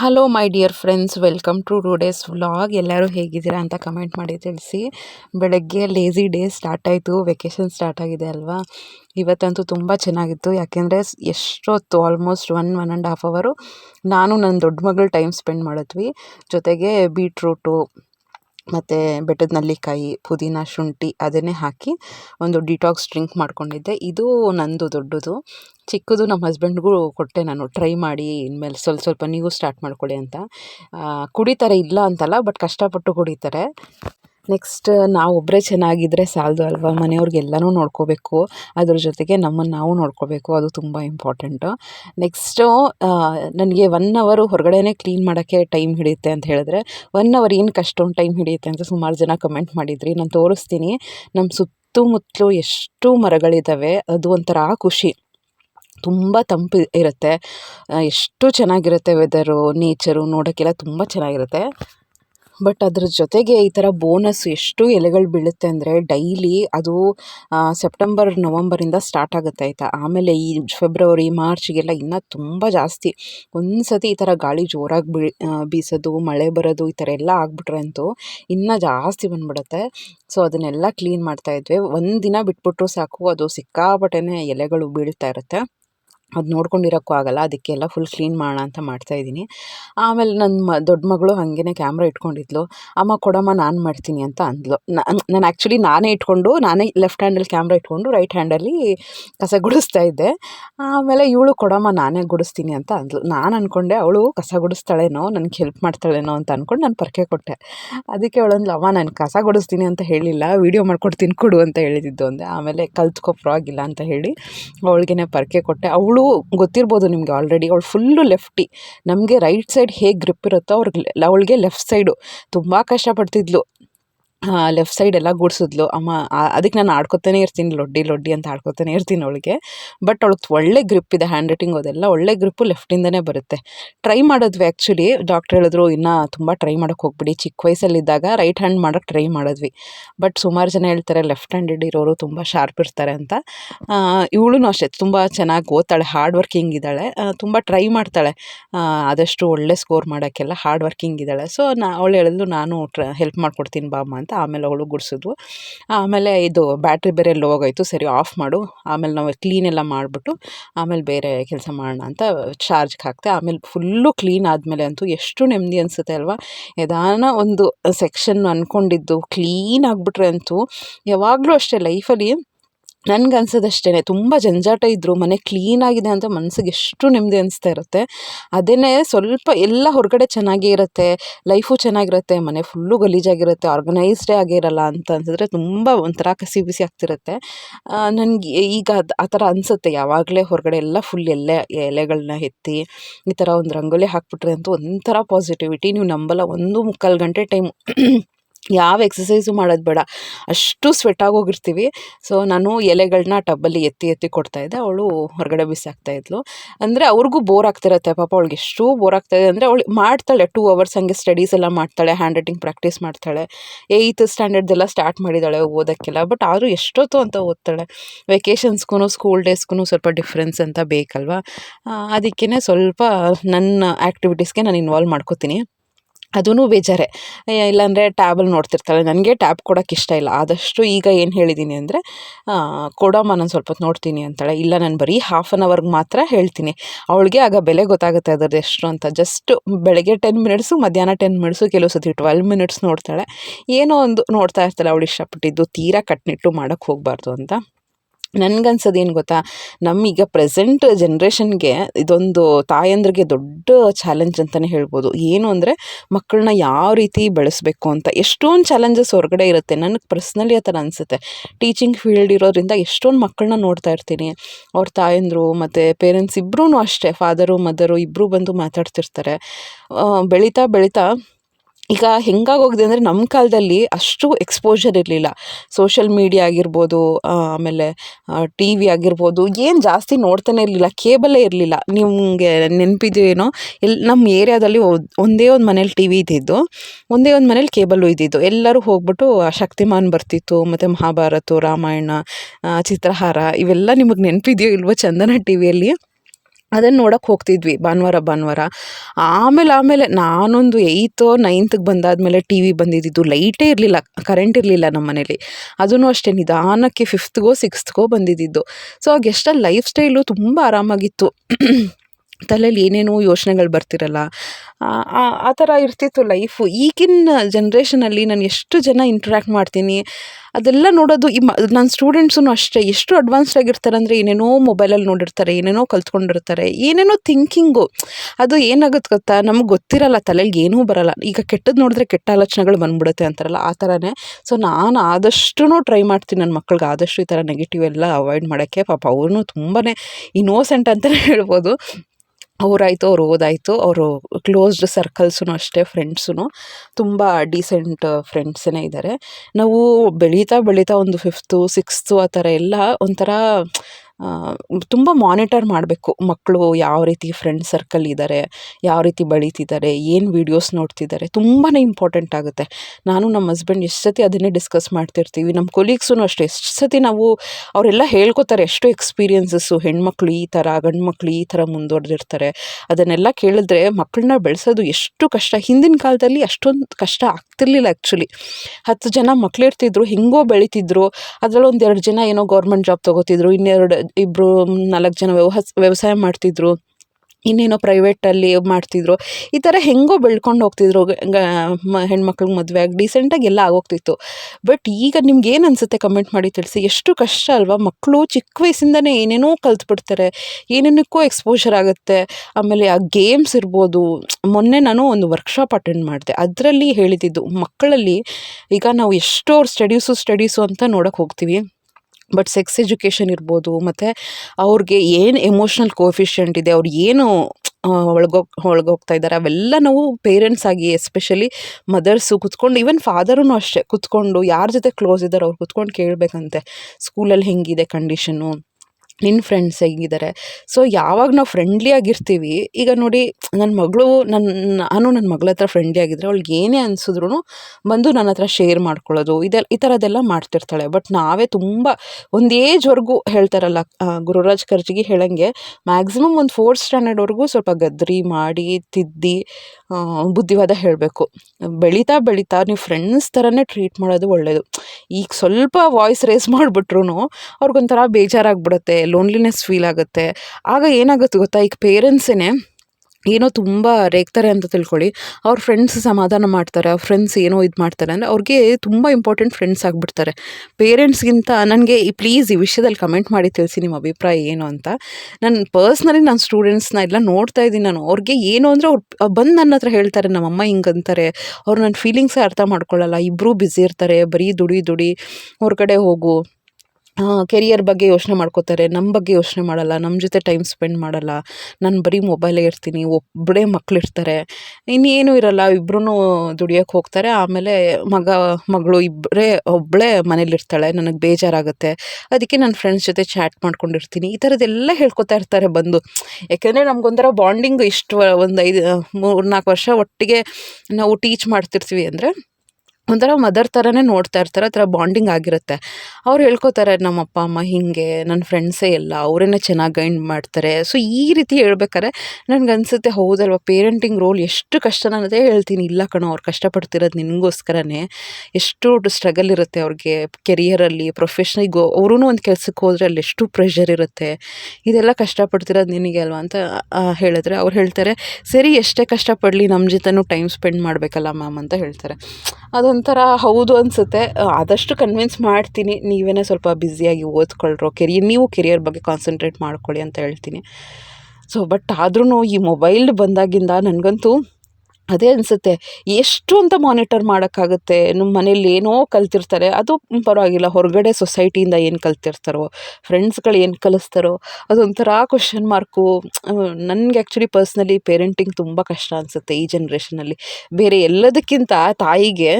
Hello my dear friends welcome to today's vlog ಎಲ್ಲರೂ ಹೇಗಿದ್ದೀರಾ ಅಂತ ಕಮೆಂಟ್ ಮಾಡಿ ತಿಳಿಸಿ. ಬೆಳಗ್ಗೆ ಲೇಸಿ ಡೇ ಸ್ಟಾರ್ಟ್ ಆಯಿತು. ವೆಕೇಷನ್ ಸ್ಟಾರ್ಟ್ ಆಗಿದೆ ಅಲ್ವಾ? ಇವತ್ತಂತೂ ತುಂಬ ಚೆನ್ನಾಗಿತ್ತು. ಯಾಕೆಂದರೆ ಎಷ್ಟೊತ್ತು almost one one and half ಅವರು ನಾನು ನನ್ನ ದೊಡ್ಡ ಮಗಳು ಟೈಮ್ ಸ್ಪೆಂಡ್ ಮಾಡಿದ್ವಿ. ಜೊತೆಗೆ ಬೀಟ್ರೂಟು ಮತ್ತು ಬೆಟ್ಟದ ನಲ್ಲಿಕಾಯಿ ಪುದೀನ, ಶುಂಠಿ ಅದನ್ನೇ ಹಾಕಿ ಒಂದು ಡಿಟಾಕ್ಸ್ ಡ್ರಿಂಕ್ ಮಾಡ್ಕೊಂಡಿದ್ದೆ. ಇದು ನಂದು ದೊಡ್ಡದು. ಚಿಕ್ಕದು ನಮ್ಮ ಹಸ್ಬೆಂಡ್ಗೂ ಕೊಟ್ಟೆ ನಾನು. ಟ್ರೈ ಮಾಡಿ ಇನ್ಮೇಲೆ ಸ್ವಲ್ಪ ಸ್ವಲ್ಪ ನೀವು ಸ್ಟಾರ್ಟ್ ಮಾಡ್ಕೊಳ್ಳಿ ಅಂತ. ಕುಡಿತಾರೆ ಇಲ್ಲ ಅಂತಲ್ಲ ಬಟ್ ಕಷ್ಟಪಟ್ಟು ಕುಡಿತಾರೆ. ನೆಕ್ಸ್ಟ್ ನಾವು ಒಬ್ಬರೇ ಚೆನ್ನಾಗಿದ್ದರೆ ಸಾಲದು ಅಲ್ವಾ? ಮನೆಯವ್ರಿಗೆಲ್ಲನೂ ನೋಡ್ಕೋಬೇಕು. ಅದ್ರ ಜೊತೆಗೆ ನಮ್ಮನ್ನು ನಾವು ನೋಡ್ಕೋಬೇಕು. ಅದು ತುಂಬ ಇಂಪಾರ್ಟೆಂಟು ನೆಕ್ಸ್ಟು ನನಗೆ ಒನ್ ಅವರು ಹೊರಗಡೆನೇ ಕ್ಲೀನ್ ಮಾಡೋಕ್ಕೆ ಟೈಮ್ ಹಿಡಿಯುತ್ತೆ ಅಂತ ಹೇಳಿದ್ರೆ ಒನ್ ಅವರ್ ಏನು ಕಷ್ಟೊಂದು ಟೈಮ್ ಹಿಡಿಯುತ್ತೆ ಅಂತ ಸುಮಾರು ಜನ ಕಮೆಂಟ್ ಮಾಡಿದ್ರಿ. ನಾನು ತೋರಿಸ್ತೀನಿ. ನಮ್ಮ ಸುತ್ತಮುತ್ತಲು ಎಷ್ಟು ಮರಗಳಿದ್ದಾವೆ ಅದು ಒಂಥರ ಖುಷಿ. ತುಂಬ ತಂಪು ಇರುತ್ತೆ. ಎಷ್ಟು ಚೆನ್ನಾಗಿರುತ್ತೆ ವೆದರು ನೇಚರು ನೋಡೋಕ್ಕೆಲ್ಲ ತುಂಬ ಚೆನ್ನಾಗಿರುತ್ತೆ. ಬಟ್ ಅದ್ರ ಜೊತೆಗೆ ಈ ಥರ ಬೋನಸ್ ಎಷ್ಟು ಎಲೆಗಳು ಬೀಳುತ್ತೆ ಅಂದರೆ ಡೈಲಿ ಅದು ಸೆಪ್ಟೆಂಬರ್, ನವಂಬರಿಂದ ಸ್ಟಾರ್ಟ್ ಆಗುತ್ತೆ ಆಯಿತಾ? ಆಮೇಲೆ ಈ ಫೆಬ್ರವರಿ, ಮಾರ್ಚ್ಗೆಲ್ಲ ಇನ್ನೂ ತುಂಬ ಜಾಸ್ತಿ. ಒಂದು ಸತಿ ಈ ಥರ ಗಾಳಿ ಜೋರಾಗಿ ಬೀ ಬೀಸೋದು, ಮಳೆ ಬರೋದು ಈ ಥರ ಎಲ್ಲ ಆಗ್ಬಿಟ್ರೆ ಅಂತೂ ಇನ್ನೂ ಜಾಸ್ತಿ ಬಂದ್ಬಿಡುತ್ತೆ. ಸೊ, ಅದನ್ನೆಲ್ಲ ಕ್ಲೀನ್ ಮಾಡ್ತಾಯಿದ್ವಿ ಒಂದು ದಿನ ಬಿಟ್ಬಿಟ್ರು ಸಾಕು, ಅದು ಸಿಕ್ಕಾಪಟ್ಟೆ ಎಲೆಗಳು ಬೀಳ್ತಾ ಇರುತ್ತೆ. ಅದು ನೋಡ್ಕೊಂಡಿರೋಕ್ಕೂ ಆಗೋಲ್ಲ. ಅದಕ್ಕೆಲ್ಲ ಫುಲ್ ಕ್ಲೀನ್ ಮಾಡೋಣ ಅಂತ ಮಾಡ್ತಾಯಿದ್ದೀನಿ ಆಮೇಲೆ ನನ್ನ ಮ ದೊಡ್ಡ ಮಗಳು ಹಾಗೇನೆ ಕ್ಯಾಮ್ರಾ ಇಟ್ಕೊಂಡಿದ್ಲು. ಅಮ್ಮ ಕೊಡಮ್ಮ, ನಾನು ಮಾಡ್ತೀನಿ ಅಂತ ಅಂದ್ಲು. ನಾನು ಆ್ಯಕ್ಚುಲಿ ನಾನೇ ಇಟ್ಕೊಂಡು, ನಾನೇ ಲೆಫ್ಟ್ ಹ್ಯಾಂಡಲ್ಲಿ ಕ್ಯಾಮ್ರಾ ಇಟ್ಕೊಂಡು ರೈಟ್ ಹ್ಯಾಂಡಲ್ಲಿ ಕಸ ಗುಡಿಸ್ತಾ ಇದ್ದೆ. ಆಮೇಲೆ ಇವಳು ಕೊಡಮ್ಮ, ನಾನೇ ಗುಡಿಸ್ತೀನಿ ಅಂತ ಅಂದ್ಲು. ನಾನು ಅಂದ್ಕೊಂಡೆ ಅವಳು ಕಸ ಗುಡಿಸ್ತಾಳೇನೋ, ನನಗೆ ಹೆಲ್ಪ್ ಮಾಡ್ತಾಳೇನೋ ಅಂತ ಅಂದ್ಕೊಂಡು ನಾನು ಪರ್ಕೆ ಕೊಟ್ಟೆ. ಅದಕ್ಕೆ ಅವಳಂದ್ಲು, ಅಮ್ಮ, ನಾನು ಕಸ ಗುಡಿಸ್ತೀನಿ ಅಂತ ಹೇಳಿಲ್ಲ. ವೀಡಿಯೋ ಮಾಡ್ಕೊಡ್ತೀನಿ, ಕೊಡು ಅಂತ ಹೇಳಿದ್ದು ಅಂದೆ. ಆಮೇಲೆ ಕಲ್ತ್ಕೊ ಪರವಾಗಿಲ್ಲ ಅಂತ ಹೇಳಿ ಅವಳಿಗೆ ಪರ್ಕೆ ಕೊಟ್ಟೆ. ಅವಳು ಅವಳು ಗೊತ್ತಿರ್ಬೋದು ನಿಮಗೆ ಆಲ್ರೆಡಿ ಅವಳು ಫುಲ್ಲು ಲೆಫ್ಟಿ ನಮಗೆ ರೈಟ್ ಸೈಡ್ ಹೇಗೆ ಗ್ರಿಪ್ ಇರುತ್ತೋ ಅವ್ರಿಗೆ, ಅವಳಿಗೆ ಲೆಫ್ಟ್ ಸೈಡು ತುಂಬ ಕಷ್ಟಪಡ್ತಿದ್ಲು. ಲೆಫ್ಟ್ ಸೈಡ್ ಎಲ್ಲ ಗುಡಿಸಿದ್ಲು. ಅಮ್ಮ ಅದಕ್ಕೆ ನಾನು ಆಡ್ಕೊತಾನೆ ಇರ್ತೀನಿ, ಲೊಡ್ಡಿ ಲೊಡ್ಡಿ ಅಂತ ಆಡ್ಕೊತಾನೆ ಇರ್ತೀನಿ ಅವಳಿಗೆ. ಬಟ್ ಅವಳಿಗೆ ಒಳ್ಳೆ ಗ್ರಿಪ್ ಇದೆ ಹ್ಯಾಂಡ್ ರೈಟಿಂಗ್ ಅದೆಲ್ಲ ಒಳ್ಳೆ ಗ್ರಿಪ್ಪು ಲೆಫ್ಟಿಂದನೇ ಬರುತ್ತೆ. ಟ್ರೈ ಮಾಡಿದ್ವಿ ಆ್ಯಕ್ಚುಲಿ ಡಾಕ್ಟ್ರ್ ಹೇಳಿದ್ರು, ಇನ್ನೂ ತುಂಬ ಟ್ರೈ ಮಾಡೋಕ್ಕೆ ಹೋಗ್ಬಿಡಿ. ಚಿಕ್ಕ ವಯಸ್ಸಲ್ಲಿದ್ದಾಗ ರೈಟ್ ಹ್ಯಾಂಡ್ ಮಾಡೋಕ್ಕೆ ಟ್ರೈ ಮಾಡಿದ್ವಿ. ಬಟ್ ಸುಮಾರು ಜನ ಹೇಳ್ತಾರೆ ಲೆಫ್ಟ್ ಹ್ಯಾಂಡೆಡ್ ಇರೋರು ತುಂಬ ಶಾರ್ಪ್ ಇರ್ತಾರೆ ಅಂತ. ಇವಳು ಅಷ್ಟೇ, ತುಂಬ ಚೆನ್ನಾಗಿ ಓದ್ತಾಳೆ ಹಾರ್ಡ್ ವರ್ಕಿಂಗ್ ಇದ್ದಾಳೆ. ತುಂಬ ಟ್ರೈ ಮಾಡ್ತಾಳೆ. ಆದಷ್ಟು ಒಳ್ಳೆ ಸ್ಕೋರ್ ಮಾಡೋಕ್ಕೆಲ್ಲ ಹಾರ್ಡ್ ವರ್ಕಿಂಗ್ ಇದ್ದಾಳೆ. ಸೊ ನಾ, ಅವಳು ಹೇಳಿದ್ಲು, ನಾನು ಟ್ರ ಹೆಲ್ಪ್ ಮಾಡ್ಕೊಡ್ತೀನಿ ಬಾಮ್ಮ ಅಂತ. ಆಮೇಲೆ ಅವಳು ಗುಡಿಸಿದ್ವು. ಆಮೇಲೆ ಇದು ಬ್ಯಾಟ್ರಿ ಬೇರೆ ಲೋ ಆಗೋಯ್ತು ಸರಿ ಆಫ್ ಮಾಡು, ಆಮೇಲೆ ನಾವು ಕ್ಲೀನೆಲ್ಲ ಮಾಡಿಬಿಟ್ಟು ಆಮೇಲೆ ಬೇರೆ ಕೆಲಸ ಮಾಡೋಣ ಅಂತ ಚಾರ್ಜ್ಗೆ ಹಾಕ್ತೆ, ಆಮೇಲೆ ಫುಲ್ಲು ಕ್ಲೀನ್ ಆದಮೇಲೆ ಅಂತೂ ಎಷ್ಟು ನೆಮ್ಮದಿ ಅನಿಸುತ್ತೆ ಅಲ್ವಾ? ನಿಧಾನ ಒಂದು ಸೆಕ್ಷನ್ ಅಂದ್ಕೊಂಡಿದ್ದು ಕ್ಲೀನ್ ಆಗಿಬಿಟ್ರೆ ಅಂತೂ ಯಾವಾಗಲೂ ಅಷ್ಟೇ ಲೈಫಲ್ಲಿ ನನ್ಗೆ ಅನ್ಸೋದಷ್ಟೇ ತುಂಬ ಜಂಜಾಟ ಇದ್ದರು ಮನೆ ಕ್ಲೀನಾಗಿದೆ ಅಂತ ಮನ್ಸಿಗೆ ಎಷ್ಟು ನೆಮ್ಮದಿ ಅನಿಸ್ತಾ ಇರುತ್ತೆ. ಅದೇ ಸ್ವಲ್ಪ ಎಲ್ಲ ಹೊರಗಡೆ ಚೆನ್ನಾಗೇ ಇರುತ್ತೆ ಲೈಫು ಚೆನ್ನಾಗಿರುತ್ತೆ, ಮನೆ ಫುಲ್ಲು ಗಲೀಜಾಗಿರುತ್ತೆ ಆರ್ಗನೈಸ್ಡೇ ಆಗಿರಲ್ಲ ಅಂತ ಅನ್ಸಿದ್ರೆ ತುಂಬ ಒಂಥರ ಕಸಿ ಬಿಸಿ ಆಗ್ತಿರುತ್ತೆ. ನನಗೆ ಈಗ ಅದು ಆ ಥರ ಅನಿಸುತ್ತೆ, ಯಾವಾಗಲೇ ಹೊರಗಡೆ ಎಲ್ಲ ಫುಲ್ ಎಲೆ ಎಲೆಗಳನ್ನ ಎತ್ತಿ, ಈ ಥರ ಒಂದು ರಂಗೋಲಿ ಹಾಕ್ಬಿಟ್ರೆ ಅಂತೂ ಒಂಥರ ಪಾಸಿಟಿವಿಟಿ ನೀವು ನಂಬಲ್ಲ ಒಂದು ಮುಕ್ಕಾಲು ಗಂಟೆ ಟೈಮ್ ಯಾವ ಎಕ್ಸಸೈಸು ಮಾಡೋದು ಬೇಡ. ಅಷ್ಟು ಸ್ವೆಟ್ ಹೋಗಿರ್ತೀವಿ. ಸೊ ನಾನು ಎಲೆಗಳನ್ನ ಟಬ್ಬಲ್ಲಿ ಎತ್ತಿ ಎತ್ತಿ ಕೊಡ್ತಾಯಿದ್ದೆ ಅವಳು ಹೊರಗಡೆ ಇದ್ಲು. ಅಂದರೆ ಅವ್ರಿಗೂ ಬೋರ್ ಆಗ್ತಿರತ್ತೆ. ಪಾಪ ಅವಳಿಗೆ ಎಷ್ಟು ಬೋರ್ ಇದೆ ಅಂದರೆ ಅವಳು ಮಾಡ್ತಾಳೆ. ಟೂ ಅವರ್ಸ್ ಹಂಗೆ ಸ್ಟಡೀಸ್ ಎಲ್ಲ ಮಾಡ್ತಾಳೆ. ಹ್ಯಾಂಡ್ ರೈಟಿಂಗ್ ಪ್ರಾಕ್ಟೀಸ್ ಮಾಡ್ತಾಳೆ ಏಯ್ತ್ ಸ್ಟ್ಯಾಂಡರ್ಡ್ದೆಲ್ಲ ಸ್ಟಾರ್ಟ್ ಮಾಡಿದ್ದಾಳೆ ಓದೋಕ್ಕೆಲ್ಲ. ಬಟ್ ಆದರೂ ಎಷ್ಟೊತ್ತು ಅಂತ ಓದ್ತಾಳೆ. ವೆಕೇಷನ್ಸ್ಗೂ ಸ್ಕೂಲ್ ಡೇಸ್ಗೂ ಸ್ವಲ್ಪ ಡಿಫ್ರೆನ್ಸ್ ಅಂತ ಬೇಕಲ್ವಾ? ಅದಕ್ಕೇ ಸ್ವಲ್ಪ ನನ್ನ ಆ್ಯಕ್ಟಿವಿಟೀಸ್ಗೆ ನಾನು ಇನ್ವಾಲ್ವ್ ಮಾಡ್ಕೋತೀನಿ. ಅದೂ ಬೇಜಾರೆ. ಇಲ್ಲಾಂದರೆ ಟ್ಯಾಬಲ್ಲಿ ನೋಡ್ತಿರ್ತಾಳೆ. ನನಗೆ ಟ್ಯಾಬ್ ಕೊಡೋಕೆ ಇಷ್ಟ ಇಲ್ಲ. ಆದಷ್ಟು ಈಗ ಏನು ಹೇಳಿದ್ದೀನಿ ಅಂದರೆ ಕೊಡಮ್ಮ ನಾನು ಸ್ವಲ್ಪ ಹೊತ್ತು ನೋಡ್ತೀನಿ ಅಂತಾಳೆ. ಇಲ್ಲ, ನಾನು ಬರೀ ಹಾಫ್ ಆನ್ ಅವರ್ಗೆ ಮಾತ್ರ ಹೇಳ್ತೀನಿ. ಅವಳಿಗೆ ಆಗ ಬೆಲೆ ಗೊತ್ತಾಗುತ್ತೆ ಅದರದ್ದು ಎಷ್ಟು ಅಂತ. ಜಸ್ಟ್ ಬೆಳಗ್ಗೆ ಟೆನ್ ಮಿನಿಟ್ಸು ಮಧ್ಯಾಹ್ನ ಟೆನ್ ಮಿನಿಟ್ಸು ಕೆಲವು ಸತಿ ಟ್ವೆಲ್ ಮಿನಿಟ್ಸ್ ನೋಡ್ತಾಳೆ. ಏನೋ ಒಂದು ನೋಡ್ತಾ ಇರ್ತಾಳೆ ಅವಳು ಇಷ್ಟಪಟ್ಟಿದ್ದು. ತೀರಾ ಕಟ್ನಿಟ್ಟು ಮಾಡೋಕ್ಕೆ ಹೋಗಬಾರ್ದು ಅಂತ. ನನ್ಗನ್ಸೋದು ಏನು ಗೊತ್ತಾ? ನಮ್ಮೀಗ ಪ್ರೆಸೆಂಟ್ ಜನ್ರೇಷನ್ಗೆ ಇದೊಂದು ತಾಯಂದ್ರಿಗೆ ದೊಡ್ಡ ಚಾಲೆಂಜ್ ಅಂತಲೇ ಹೇಳ್ಬೋದು. ಏನು ಅಂದರೆ ಮಕ್ಕಳನ್ನ ಯಾವ ರೀತಿ ಬೆಳೆಸಬೇಕು ಅಂತ. ಎಷ್ಟೊಂದು ಚಾಲೆಂಜಸ್ ಹೊರಗಡೆ ಇರುತ್ತೆ. ನನಗೆ ಪರ್ಸ್ನಲಿ ಆ ಥರ ಅನಿಸುತ್ತೆ. ಟೀಚಿಂಗ್ ಫೀಲ್ಡ್ ಇರೋದ್ರಿಂದ ಎಷ್ಟೊಂದು ಮಕ್ಕಳನ್ನ ನೋಡ್ತಾ ಇರ್ತೀನಿ. ಅವ್ರ ತಾಯಂದರು ಮತ್ತು ಪೇರೆಂಟ್ಸ್ ಇಬ್ಬರೂ ಅಷ್ಟೇ. ಫಾದರು, ಮದರು ಇಬ್ಬರೂ ಬಂದು ಮಾತಾಡ್ತಿರ್ತಾರೆ. ಬೆಳೀತಾ ಬೆಳೀತಾ ಈಗ ಹೆಂಗಾಗೋಗಿದೆ ಅಂದರೆ ನಮ್ಮ ಕಾಲದಲ್ಲಿ ಅಷ್ಟು ಎಕ್ಸ್ಪೋಜರ್ ಇರಲಿಲ್ಲ. ಸೋಷಲ್ ಮೀಡಿಯಾ ಆಗಿರ್ಬೋದು ಆಮೇಲೆ ಟಿ ವಿ ಆಗಿರ್ಬೋದು, ಏನು ಜಾಸ್ತಿ ನೋಡ್ತಾನೆ ಇರಲಿಲ್ಲ, ಕೇಬಲೇ ಇರಲಿಲ್ಲ. ನಿಮಗೆ ನೆನಪಿದೆಯೇನೋ ಎಲ್ಲಿ ನಮ್ಮ ಏರಿಯಾದಲ್ಲಿ ಒಂದೇ ಒಂದು ಮನೇಲಿ ಟಿ ವಿ ಇದ್ದಿದ್ದು, ಒಂದೇ ಒಂದು ಮನೇಲಿ ಕೇಬಲ್ಲು ಇದ್ದಿದ್ದು. ಎಲ್ಲರೂ ಹೋಗ್ಬಿಟ್ಟು ಶಕ್ತಿಮಾನ್ ಬರ್ತಿತ್ತು, ಮತ್ತು ಮಹಾಭಾರತ, ರಾಮಾಯಣ ಚಿತ್ರಹಾರ, ಇವೆಲ್ಲ ನಿಮಗೆ ನೆನಪಿದೆಯೋ ಇಲ್ವೋ ಚಂದನ ಟಿ ವಿಯಲ್ಲಿ ಅದನ್ನು ನೋಡಕ್ಕೆ ಹೋಗ್ತಿದ್ವಿ ಭಾನುವಾರ ಭಾನುವಾರ. ಆಮೇಲೆ ಆಮೇಲೆ ನಾನೊಂದು ಏಯ್ತೋ ನೈನ್ತ್ಗೆ ಬಂದಾದಮೇಲೆ ಟಿ ವಿ ಬಂದಿದ್ದಿದ್ದು ಲೈಟೇ ಇರಲಿಲ್ಲ ಕರೆಂಟ್ ಇರಲಿಲ್ಲ ನಮ್ಮ ಮನೇಲಿ. ಅದೂ ಅಷ್ಟೇ ನಿಧಾನಕ್ಕೆ ಫಿಫ್ತ್ಗೋ ಸಿಕ್ಸ್ತ್ಗೋ ಬಂದಿದ್ದಿದ್ದು. ಸೊ ಆಗ ಎಷ್ಟಲ್ಲಿ ಲೈಫ್ ಸ್ಟೈಲು ತುಂಬ ಆರಾಮಾಗಿತ್ತು. ತಲೆಯಲ್ಲಿ ಏನೇನೋ ಯೋಚನೆಗಳು ಬರ್ತಿರಲ್ಲ, ಆ- ಥರ ಇರ್ತಿತ್ತು ಲೈಫು. ಈಗಿನ ಜನ್ರೇಷನಲ್ಲಿ ನಾನು ಎಷ್ಟು ಜನ ಇಂಟ್ರ್ಯಾಕ್ಟ್ ಮಾಡ್ತೀನಿ, ಅದೆಲ್ಲ ನೋಡೋದು ಈ ಮ ನನ್ನ ಸ್ಟೂಡೆಂಟ್ಸೂ ಅಷ್ಟೇ. ಎಷ್ಟು ಅಡ್ವಾನ್ಸ್ಡ್ ಆಗಿರ್ತಾರೆ ಅಂದರೆ ಏನೇನೋ ಮೊಬೈಲಲ್ಲಿ ನೋಡಿರ್ತಾರೆ, ಏನೇನೋ ಕಲ್ತ್ಕೊಂಡಿರ್ತಾರೆ, ಏನೇನೋ ಥಿಂಕಿಂಗು ಅದು ಏನಾಗುತ್ತೆ ಗೊತ್ತಾ? ನಮಗೆ ಗೊತ್ತಿರಲ್ಲ ತಲೆಗೆ ಏನೂ ಬರಲ್ಲ. ಈಗ ಕೆಟ್ಟದ್ದು ನೋಡಿದ್ರೆ ಕೆಟ್ಟ ಆಲೋಚನೆಗಳು ಬಂದ್ಬಿಡುತ್ತೆ ಅಂತಾರಲ್ಲ, ಆ ಥರನೇ. ಸೊ ನಾನು ಆದಷ್ಟು ಟ್ರೈ ಮಾಡ್ತೀನಿ ನನ್ನ ಮಕ್ಳಿಗೆ ಆದಷ್ಟು ಈ ಥರ ನೆಗೆಟಿವ್ ಎಲ್ಲ ಅವಾಯ್ಡ್ ಮಾಡೋಕ್ಕೆ. ಪಾಪ ಅವ್ರೂ ತುಂಬಾ ಇನ್ನೋಸೆಂಟ್ ಅಂತಲೇ ಹೇಳ್ಬೋದು. ಅವರಾಯಿತು, ಅವ್ರು ಓದಾಯಿತು, ಅವರು ಕ್ಲೋಸ್ಡ್ ಸರ್ಕಲ್ಸೂ ಅಷ್ಟೇ ಫ್ರೆಂಡ್ಸೂ ತುಂಬ ಡೀಸೆಂಟ್ ಫ್ರೆಂಡ್ಸೇ ಇದ್ದಾರೆ ನಾವು ಬೆಳೀತಾ ಬೆಳೀತಾ ಒಂದು ಫಿಫ್ತು ಸಿಕ್ಸ್ತು ಆ ಥರ ಎಲ್ಲ ಒಂಥರ ತುಂಬ ಮಾನಿಟರ್ ಮಾಡಬೇಕು. ಮಕ್ಕಳು ಯಾವ ರೀತಿ ಫ್ರೆಂಡ್ ಸರ್ಕಲ್ ಇದ್ದಾರೆ ಯಾವ ರೀತಿ ಬೆಳೀತಿದ್ದಾರೆ ಏನು ವೀಡಿಯೋಸ್ ನೋಡ್ತಿದ್ದಾರೆ ತುಂಬಾ ಇಂಪಾರ್ಟೆಂಟ್ ಆಗುತ್ತೆ. ನಾನು ನಮ್ಮ ಹಸ್ಬೆಂಡ್ ಎಷ್ಟು ಸತಿ ಅದನ್ನೇ ಡಿಸ್ಕಸ್ ಮಾಡ್ತಿರ್ತೀವಿ. ನಮ್ಮ ಕೊಲೀಗ್ಸೂ ಅಷ್ಟೇ. ಎಷ್ಟು ಸತಿ ನಾವು ಅವರೆಲ್ಲ ಹೇಳ್ಕೊತಾರೆ ಎಷ್ಟು ಎಕ್ಸ್ಪೀರಿಯನ್ಸಸ್ಸು ಹೆಣ್ಮಕ್ಳು ಈ ಥರ ಗಂಡು ಮಕ್ಳು ಈ ಥರ ಮುಂದುವರೆದಿರ್ತಾರೆ. ಅದನ್ನೆಲ್ಲ ಕೇಳಿದ್ರೆ ಮಕ್ಕಳನ್ನ ಬೆಳೆಸೋದು ಎಷ್ಟು ಕಷ್ಟ. ಹಿಂದಿನ ಕಾಲದಲ್ಲಿ ಅಷ್ಟೊಂದು ಕಷ್ಟ ಆಗ್ತಿರ್ಲಿಲ್ಲ ಆ್ಯಕ್ಚುಲಿ ಹತ್ತು ಜನ ಮಕ್ಳಿರ್ತಿದ್ರು, ಹೆಂಗೋ ಬೆಳೀತಿದ್ರು. ಅದ್ರಲ್ಲಿ ಒಂದು ಎರಡು ಜನ ಏನೋ ಗೌರ್ಮೆಂಟ್ ಜಾಬ್ ತೊಗೋತಿದ್ರು, ಇನ್ನೆರಡು ಇಬ್ಬರು ನಾಲ್ಕು ಜನ ವ್ಯವಹಸ್, ವ್ಯವಸಾಯ ಮಾಡ್ತಿದ್ರು. ಇನ್ನೇನೋ ಪ್ರೈವೇಟಲ್ಲಿ ಮಾಡ್ತಿದ್ರು. ಈ ಥರ ಹೆಂಗೋ ಬೆಳ್ಕೊಂಡು ಹೋಗ್ತಿದ್ರು. ಮ, ಹೆಣ್ಮಕ್ಳಿಗೆ ಮದುವೆ ಆಗಿ ಡೀಸೆಂಟಾಗಿ ಎಲ್ಲ ಆಗೋಗ್ತಿತ್ತು. ಬಟ್ ಈಗ ನಿಮ್ಗೆ ಏನು ಅನಿಸುತ್ತೆ ಕಮೆಂಟ್ ಮಾಡಿ ತಿಳಿಸಿ. ಎಷ್ಟು ಕಷ್ಟ ಅಲ್ವಾ? ಮಕ್ಕಳು ಚಿಕ್ಕ ವಯಸ್ಸಿಂದನೇ ಏನೇನೋ ಕಲ್ತ್ಬಿಡ್ತಾರೆ. ಏನೇನಕ್ಕೂ ಎಕ್ಸ್ಪೋಷರ್ ಆಗುತ್ತೆ. ಆಮೇಲೆ ಆ ಗೇಮ್ಸ್ ಇರ್ಬೋದು. ಮೊನ್ನೆ ನಾನು ಒಂದು ವರ್ಕ್ಶಾಪ್ ಅಟೆಂಡ್ ಮಾಡಿದೆ. ಅದರಲ್ಲಿ ಹೇಳಿದ್ದು ಮಕ್ಕಳಲ್ಲಿ ಈಗ ನಾವು ಎಷ್ಟೋ ಸ್ಟಡೀಸು ಸ್ಟಡೀಸು ಅಂತ ನೋಡೋಕ್ಕೆ ಹೋಗ್ತೀವಿ. ಬಟ್ ಸೆಕ್ಸ್ ಎಜುಕೇಷನ್ ಇರ್ಬೋದು, ಮತ್ತು ಅವ್ರಿಗೆ ಏನು ಎಮೋಷ್ನಲ್ ಕೋಫಿಷಿಯಂಟ್ ಇದೆ, ಅವ್ರು ಏನು ಒಳಗೋಗ್ ಒಳಗೋಗ್ತಾ ಇದ್ದಾರೆ ಅವೆಲ್ಲ ನಾವು ಪೇರೆಂಟ್ಸ್ ಆಗಿ ಎಸ್ಪೆಷಲಿ ಮದರ್ಸು ಕುತ್ಕೊಂಡು ಈವನ್ ಫಾದರೂ ಅಷ್ಟೇ, ಕುತ್ಕೊಂಡು ಯಾರ ಜೊತೆ ಕ್ಲೋಸ್ ಇದ್ದಾರೆ ಅವ್ರು ಕುತ್ಕೊಂಡು ಕೇಳಬೇಕಂತೆ. ಸ್ಕೂಲಲ್ಲಿ ಹೆಂಗಿದೆ ಕಂಡೀಷನ್ನು ನಿನ್ನ ಫ್ರೆಂಡ್ಸ್ ಹೆಂಗಿದ್ದಾರೆ ಸೊ ಯಾವಾಗ ನಾವು ಫ್ರೆಂಡ್ಲಿ ಆಗಿರ್ತೀವಿ, ಈಗ ನೋಡಿ ನನ್ನ ಮಗಳು ನನ್ನ ನಾನು ನನ್ನ ಮಗಳ ಹತ್ರ ಫ್ರೆಂಡ್ಲಿ ಆಗಿದ್ದರೆ ಅವ್ಳಿಗೆ ಏನೇ ಅನ್ಸಿದ್ರೂ ಬಂದು ನನ್ನ ಹತ್ರ ಶೇರ್ ಮಾಡ್ಕೊಳ್ಳೋದು ಇದೆಲ್ಲ ಈ ಥರದ್ದೆಲ್ಲ ಮಾಡ್ತಿರ್ತಾಳೆ. ಬಟ್ ನಾವೇ ತುಂಬ, ಒಂದು ಏಜ್ವರೆಗೂ ಹೇಳ್ತಾರಲ್ಲ ಗುರುರಾಜ್ ಕರ್ಜಿಗೆ ಹೇಳಂಗೆ ಮ್ಯಾಕ್ಸಿಮಮ್ ಒಂದು ಫೋರ್ತ್ ಸ್ಟ್ಯಾಂಡರ್ಡ್ವರೆಗೂ ಸ್ವಲ್ಪ ಗದ್ರಿ ಮಾಡಿ, ತಿದ್ದಿ ಬುದ್ಧಿವಾದ ಹೇಳಬೇಕು. ಬೆಳೀತಾ ಬೆಳೀತಾ ನೀವು ಫ್ರೆಂಡ್ಸ್ ಥರನೇ ಟ್ರೀಟ್ ಮಾಡೋದು ಒಳ್ಳೆಯದು ಈಗ ಸ್ವಲ್ಪ ವಾಯ್ಸ್ ರೇಸ್ ಮಾಡಿಬಿಟ್ರು ಅವ್ರಿಗೊಂಥರ ಬೇಜಾರಾಗ್ಬಿಡುತ್ತೆ ಲೋನ್ಲಿನೆಸ್ ಫೀಲ್ ಆಗುತ್ತೆ. ಆಗ ಏನಾಗುತ್ತೆ ಗೊತ್ತಾ? ಈಗ ಪೇರೆಂಟ್ಸೇ ಏನೋ ತುಂಬ ರೇಗ್ತಾರೆ ಅಂತ ತಿಳ್ಕೊಳ್ಳಿ. ಅವ್ರ ಫ್ರೆಂಡ್ಸ್ ಸಮಾಧಾನ ಮಾಡ್ತಾರೆ, ಅವ್ರ ಫ್ರೆಂಡ್ಸ್ ಏನೋ ಇದು ಮಾಡ್ತಾರೆ ಅಂದರೆ ಅವ್ರಿಗೆ ತುಂಬ ಇಂಪಾರ್ಟೆಂಟ್ ಫ್ರೆಂಡ್ಸ್ ಆಗಿಬಿಡ್ತಾರೆ. ಪೇರೆಂಟ್ಸ್ಗಿಂತ ನನಗೆ ಈ ಪ್ಲೀಸ್ ಈ ವಿಷಯದಲ್ಲಿ ಕಮೆಂಟ್ ಮಾಡಿ ತಿಳಿಸಿ ನಿಮ್ಮ ಅಭಿಪ್ರಾಯ ಏನು ಅಂತ. ನಾನು ಪರ್ಸ್ನಲಿ ನಾನು ಸ್ಟೂಡೆಂಟ್ಸ್ನ ಎಲ್ಲ ನೋಡ್ತಾ ಇದ್ದೀನಿ ನಾನು. ಅವ್ರಿಗೆ ಏನು ಅಂದರೆ ಅವ್ರು ಬಂದು ನನ್ನ ಹತ್ರ ಹೇಳ್ತಾರೆ ನಮ್ಮಮ್ಮ ಹಿಂಗೆ ಅಂತಾರೆ. ಅವ್ರು ನನ್ನ ಫೀಲಿಂಗ್ಸೇ ಅರ್ಥ ಮಾಡ್ಕೊಳ್ಳಲ್ಲ ಇಬ್ಬರೂ ಬ್ಯುಸಿ ಇರ್ತಾರೆ. ಬರೀ ದುಡಿ ದುಡಿ. ಹೊರಗಡೆ ಹೋಗು. ಕೆರಿಯರ್ ಬಗ್ಗೆ ಯೋಚನೆ ಮಾಡ್ಕೋತಾರೆ ನಮ್ಮ ಬಗ್ಗೆ ಯೋಚನೆ ಮಾಡಲ್ಲ ನಮ್ಮ ಜೊತೆ ಟೈಮ್ ಸ್ಪೆಂಡ್ ಮಾಡಲ್ಲ, ನಾನು ಬರೀ ಮೊಬೈಲೇ ಇರ್ತೀನಿ ಒಬ್ಬಳೇ ಮಕ್ಕಳಿರ್ತಾರೆ ಇನ್ನೇನು ಇರಲ್ಲ ಇಬ್ಬರೂ ದುಡಿಯೋಕ್ಕೆ ಹೋಗ್ತಾರೆ, ಆಮೇಲೆ ಮಗ, ಮಗಳು ಇಬ್ಬರೇ ಒಬ್ಬಳೇ ಮನೇಲಿರ್ತಾಳೆ, ನನಗೆ ಬೇಜಾರಾಗುತ್ತೆ, ಅದಕ್ಕೆ ನನ್ನ ಫ್ರೆಂಡ್ಸ್ ಜೊತೆ ಚಾಟ್ ಮಾಡ್ಕೊಂಡಿರ್ತೀನಿ, ಈ ಥರದ್ದೆಲ್ಲ ಹೇಳ್ಕೊತಾ ಇರ್ತಾರೆ ಬಂದು. ಯಾಕೆಂದರೆ ನಮಗೊಂಥರ ಬಾಂಡಿಂಗ್ ಇಷ್ಟು, ಒಂದು ಐದು ಮೂರು ನಾಲ್ಕು ವರ್ಷ ಒಟ್ಟಿಗೆ ನಾವು ಟೀಚ್ ಮಾಡ್ತಿರ್ತೀವಿ ಅಂದರೆ ಒಂಥರ ಮದರ್ ಥರನೇ ನೋಡ್ತಾ ಇರ್ತಾರೆ, ಆ ಥರ ಬಾಂಡಿಂಗ್ ಆಗಿರುತ್ತೆ. ಅವ್ರು ಹೇಳ್ಕೊತಾರೆ ನಮ್ಮ ಅಪ್ಪ ಅಮ್ಮ ಹೀಗೆ ನನ್ನ ಫ್ರೆಂಡ್ಸೇ ಎಲ್ಲ ಅವರೇನೆ ಚೆನ್ನಾಗಿ ಗೈಂಡ್ ಮಾಡ್ತಾರೆ. ಸೊ ಈ ರೀತಿ ಹೇಳ್ಬೇಕಾದ್ರೆ ಅನಿಸುತ್ತೆ ಹೌದಲ್ವ ಪೇರೆಂಟಿಂಗ್ ರೋಲ್ ಎಷ್ಟು ಕಷ್ಟ ನಾನು ಅದೇ ಹೇಳ್ತೀನಿ. ಇಲ್ಲ ಕಣೋ, ಅವ್ರು ಕಷ್ಟಪಡ್ತಿರೋದು ನಿನಗೋಸ್ಕರನೇ. ಎಷ್ಟು ಸ್ಟ್ರಗಲ್ ಇರುತ್ತೆ ಅವ್ರಿಗೆ ಕೆರಿಯರಲ್ಲಿ ಪ್ರೊಫೆಷ್ನಿಗೋ ಅವ್ರೂ ಒಂದು ಕೆಲಸಕ್ಕೆ ಹೋದರೆ ಅಲ್ಲಿ ಎಷ್ಟು ಪ್ರೆಷರ್ ಇರುತ್ತೆ. ಇದೆಲ್ಲ ಕಷ್ಟಪಡ್ತಿರೋದು ನಿನಗೆ ಅಲ್ವಾ? ಅಂತ ಹೇಳಿದ್ರೆ, ಅವ್ರು ಹೇಳ್ತಾರೆ, ಸರಿ, ಎಷ್ಟೇ ಕಷ್ಟಪಡಲಿ ನಮ್ಮ ಜೊತೆನೂ ಟೈಮ್ ಸ್ಪೆಂಡ್ ಮಾಡಬೇಕಲ್ಲ ಮ್ಯಾಮ್ ಅಂತ ಹೇಳ್ತಾರೆ. ಅದೊಂಥರ ಹೌದು ಅನಿಸುತ್ತೆ. ಆದಷ್ಟು ಕನ್ವಿನ್ಸ್ ಮಾಡ್ತೀನಿ. ನೀವೇನೇ ಸ್ವಲ್ಪ ಬ್ಯುಸಿಯಾಗಿ ಓದ್ಕೊಳ್ರೋ ಕೆರಿಯರ್ ನೀವು ಕೆರಿಯರ್ ಬಗ್ಗೆ ಕಾನ್ಸಂಟ್ರೇಟ್ ಮಾಡ್ಕೊಳ್ಳಿ ಅಂತ ಹೇಳ್ತೀನಿ. ಸೊ ಬಟ್ ಆದ್ರೂ ಈ ಮೊಬೈಲ್ ಬಂದಾಗಿಂದ ನನಗಂತೂ ಅದೇ ಅನಿಸುತ್ತೆ. ಎಷ್ಟು ಅಂತ ಮಾನಿಟರ್ ಮಾಡೋಕ್ಕಾಗುತ್ತೆ? ನಮ್ಮ ಮನೇಲಿ ಏನೋ ಕಲ್ತಿರ್ತಾರೆ. ಅದು ಪರವಾಗಿಲ್ಲ. ಹೊರಗಡೆ ಸೊಸೈಟಿಯಿಂದ ಏನು ಕಲ್ತಿರ್ತಾರೋ ಫ್ರೆಂಡ್ಸ್ಗಳು ಏನು ಕಲಿಸ್ತಾರೋ, ಅದೊಂಥರ ಕ್ವಶನ್ ಮಾರ್ಕು ನನಗೆ ಆ್ಯಕ್ಚುಲಿ ಪರ್ಸ್ನಲಿ ಪೇರೆಂಟಿಂಗ್ ತುಂಬ ಕಷ್ಟ ಅನಿಸುತ್ತೆ ಈ ಜನ್ರೇಷನಲ್ಲಿ ಬೇರೆ ಎಲ್ಲದಕ್ಕಿಂತ ತಾಯಿಗೆ